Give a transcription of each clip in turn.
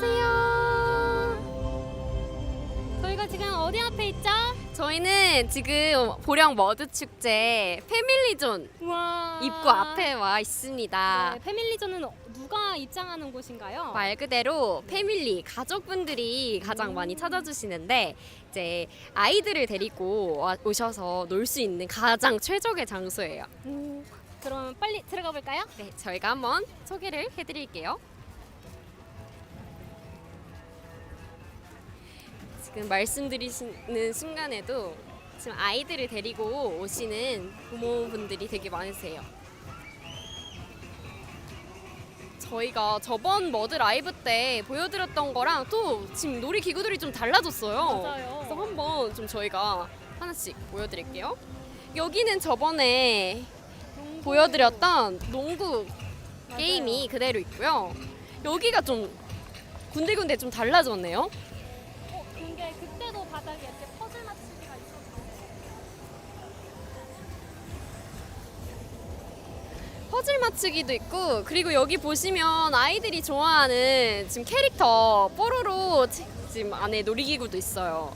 안녕하세요. 저희가 지금 어디 앞에 있죠? 저희는 지금 보령 머드 축제 패밀리존 우와. 입구 앞에 와 있습니다. 네, 패밀리존은 누가 입장하는 곳인가요? 말 그대로 패밀리 가족분들이 가장 많이 찾아주시는데 이제 아이들을 데리고 와- 오셔서 놀 수 있는 가장 최적의 장소예요. 음, 그럼 빨리 들어가 볼까요? 네, 저희가 한번 소개를 해드릴게요. 지금 말씀드리시는 순간에도 지금 아이들을 데리고 오시는 부모분들이 되게 많으세요. 저희가 저번 머드 라이브 때 보여드렸던 거랑 또 지금 놀이 기구들이 좀 달라졌어요. 맞아요. 그래서 한번 좀 저희가 하나씩 보여드릴게요. 여기는 저번에 농구. 보여드렸던 농구 맞아요. 게임이 그대로 있고요. 여기가 좀 군데군데 좀 달라졌네요. 퍼즐 맞추기도 있고 그리고 여기 보시면 아이들이 좋아하는 지금 캐릭터 뽀로로 지- 지금 안에 놀이기구도 있어요.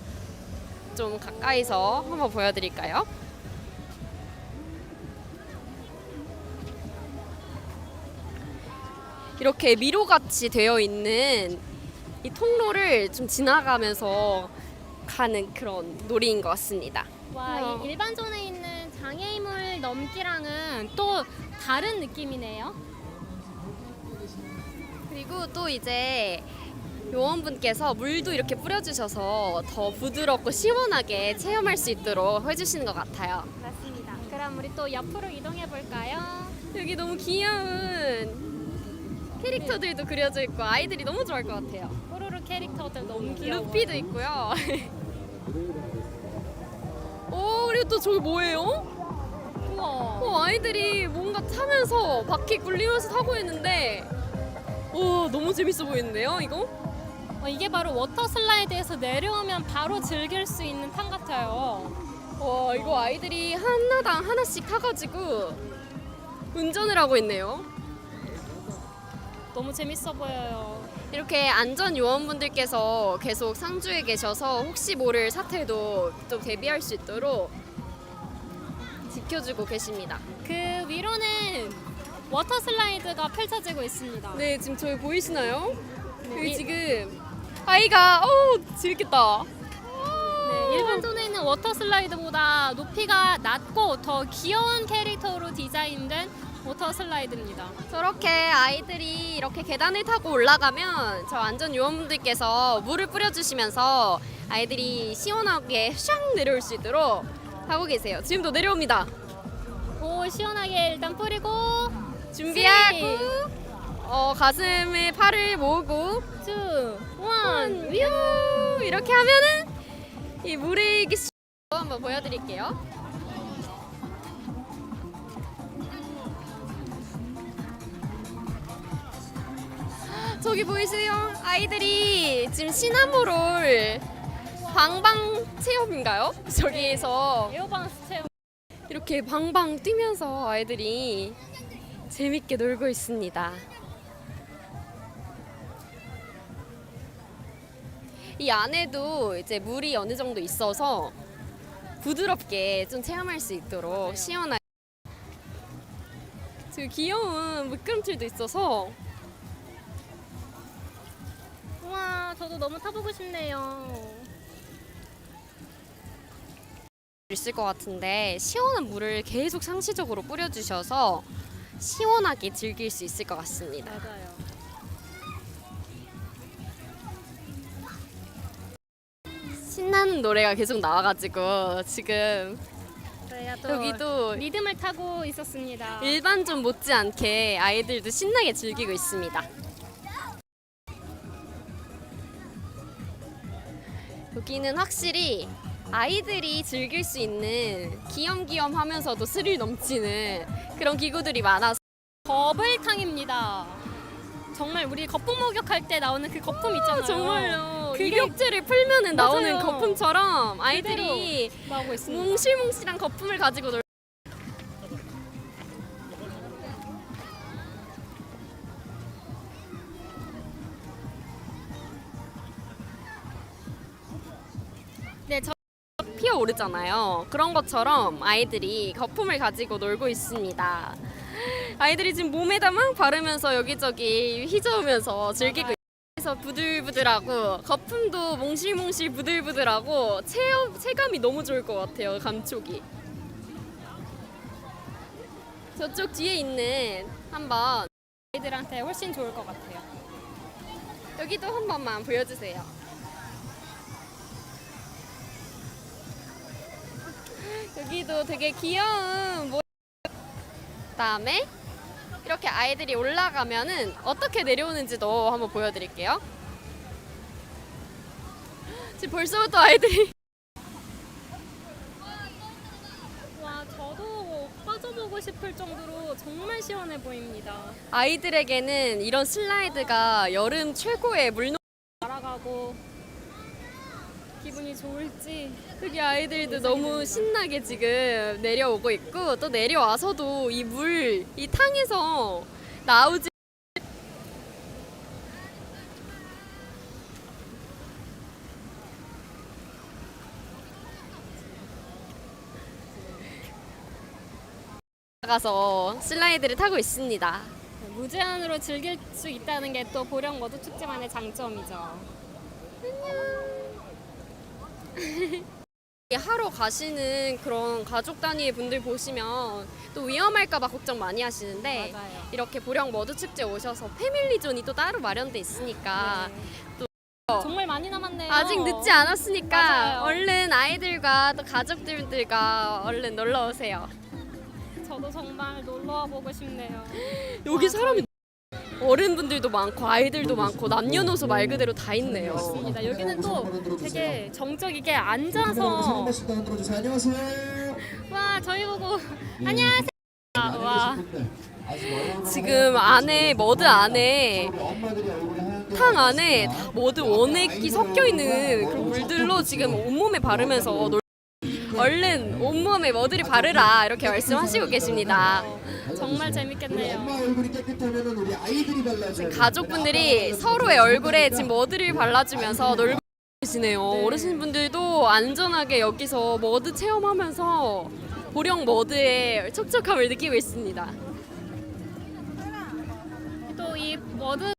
좀 가까이서 한번 보여드릴까요? 이렇게 미로같이 되어 있는 이 통로를 좀 지나가면서 가는 그런 놀이인 것 같습니다. 와. 이 일반 존에 있는 장애인물 넘기랑은 또 다른 느낌이네요. 그리고 또 이제 요원분께서 물도 이렇게 뿌려주셔서 더 부드럽고 시원하게 체험할 수 있도록 해주시는 것 같아요. 맞습니다. 그럼 우리 또 옆으로 이동해 볼까요? 여기 너무 귀여운 캐릭터들도 그려져 있고 아이들이 너무 좋아할 것 같아요. 뽀로로 캐릭터들 너무 귀여워. 루피도 있고요. 오 그리고 또 저기 뭐예요? 어, 아이들이 뭔가 타면서 바퀴 굴리면서 타고 있는데 오 너무 재밌어 보이는데요 이거? 어, 이게 바로 워터 슬라이드에서 내려오면 바로 즐길 수 있는 탕 같아요. 와 이거 아이들이 하나당 하나씩 타가지고 운전을 하고 있네요. 너무 재밌어 보여요. 이렇게 안전 요원분들께서 계속 상주에 계셔서 혹시 모를 사태도 또 대비할 수 있도록 지켜주고 계십니다. 그 위로는 워터 슬라이드가 펼쳐지고 있습니다. 네 지금 저희 보이시나요? 여기 이- 지금 아이가 어 재밌겠다. 네, 일본 존에 있는 워터 슬라이드보다 높이가 낮고 더 귀여운 캐릭터로 디자인된 워터 슬라이드입니다. 저렇게 아이들이 이렇게 계단을 타고 올라가면 저 안전 요원분들께서 물을 뿌려주시면서 아이들이 시원하게 샥 내려올 수 있도록 하고 계세요. 지금도 내려옵니다. 오 시원하게 일단 뿌리고 준비하고 어, 가슴에 팔을 모으고 투, 원, 뮤 이렇게 하면은 이 물에 이렇게 슉 한번 보여드릴게요. 저기 보이세요? 아이들이 지금 시나모롤 방방 체험인가요? 저기에서 에어바운스 체험. 이렇게 방방 뛰면서 아이들이 재밌게 놀고 있습니다. 이 안에도 이제 물이 어느 정도 있어서 부드럽게 좀 체험할 수 있도록 시원하게 저 귀여운 미끄럼틀도 있어서 우와 저도 너무 타보고 싶네요. 있을 것 같은데 시원한 물을 계속 상시적으로 뿌려주셔서 시원하게 즐길 수 있을 것 같습니다. 맞아요. 신나는 노래가 계속 나와가지고 지금 저희가 또 여기도 리듬을 타고 있었습니다. 일반 좀 못지않게 아이들도 신나게 즐기고 있습니다. 여기는 확실히 아이들이 즐길 수 있는 귀염귀염 하면서도 스릴 넘치는 그런 기구들이 많아서 버블탕입니다. 정말 우리 거품 목욕할 때 나오는 그 거품 있잖아요. 정말요 그게- 입욕제를 풀면은 나오는 맞아요. 거품처럼 아이들이 나오고 있습니다. 뭉실뭉실한 거품을 가지고 놀 솟아 오르잖아요. 그런 것처럼 아이들이 거품을 가지고 놀고 있습니다. 아이들이 지금 몸에다 막 바르면서 여기저기 휘저으면서 즐기고 그래서 부들부들하고 거품도 몽실몽실 부들부들하고 체험, 체감이 너무 좋을 것 같아요 감촉이 저쪽 뒤에 있는 한번 아이들한테 훨씬 좋을 것 같아요. 여기도 한 번만 보여주세요 여기도 되게 귀여운 모 그다음에 이렇게 아이들이 올라가면은 어떻게 내려오는지도 한번 보여드릴게요. 지금 벌써부터 아이들이 와, 저도 빠져보고 싶을 정도로 정말 시원해 보입니다. 아이들에게는 이런 슬라이드가 여름 최고의 물놀이 날아가고 기분이 좋을지 여기 아이들도 너무 신나게 지금 내려오고 있고 또 내려와서도 이 물, 이 탕에서 나오지 가서 슬라이드를 타고 있습니다. 무제한으로 즐길 수 있다는 게 또 보령 모두 축제만의 장점이죠. 하러 가시는 그런 가족 단위의 분들 보시면 또 위험할까봐 걱정 많이 하시는데 맞아요. 이렇게 보령 머드 축제 오셔서 패밀리 존이 또 따로 마련돼 있으니까 네. 정말 많이 남았네요. 아직 늦지 않았으니까 맞아요. 얼른 아이들과 또 가족들과 얼른 놀러 오세요. 저도 정말 놀러 와 보고 싶네요. 여기 사람이 어른분들도 많고 아이들도 많고 남녀노소 말 그대로 다 있네요. 맞습니다. 여기는 또 되게 정적이게 앉아서 안녕하세요. 와 저희 보고 안녕하세요. 아, 와 지금 안에 머드 안에 탕 안에 다 머드 원액이 섞여 있는 그런 물들로 지금 온몸에 바르면서 놀... 얼른 온몸에 머드를 바르라 이렇게 말씀하시고 계십니다. 정말 재밌겠네요. 엄마 얼굴이 깨끗하면 우리 아이들이 발라줘요. 가족분들이 서로의 얼굴에 지금 머드를 발라주면서 놀고 계시네요. 어르신분들도 안전하게 여기서 머드 체험하면서 보령 머드의 촉촉함을 느끼고 있습니다. 또 이 머드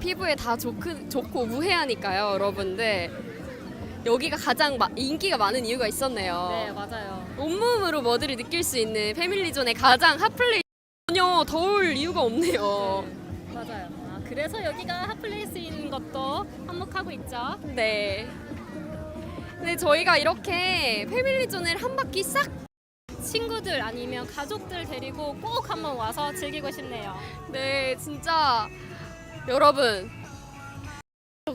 피부에 다 좋고, 좋고 무해하니까요, 여러분들. 여기가 가장 마- 인기가 많은 이유가 있었네요. 네 맞아요. 온몸으로 머드를 느낄 수 있는 패밀리존의 가장 핫플레이 전혀 더울 이유가 없네요. 맞아요. 아, 그래서 여기가 핫플레이스인 것도 한몫하고 있죠. 네. 근데 저희가 이렇게 패밀리존을 한 바퀴 싹 친구들 아니면 가족들 데리고 꼭 한번 와서 즐기고 싶네요. 네, 진짜 여러분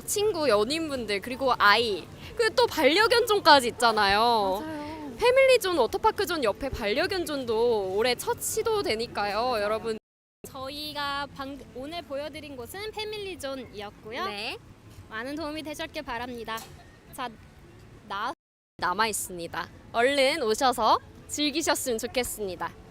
친구 연인분들 그리고 아이 그리고 또 반려견존까지 있잖아요. 맞아요. 패밀리존 워터파크존 옆에 반려견존도 올해 첫 시도되니까요, 여러분. 저희가 방, 오늘 보여드린 곳은 패밀리존이었고요. 네. 많은 도움이 되셨길 바랍니다. 자, 나 남아 있습니다. 얼른 오셔서 즐기셨으면 좋겠습니다.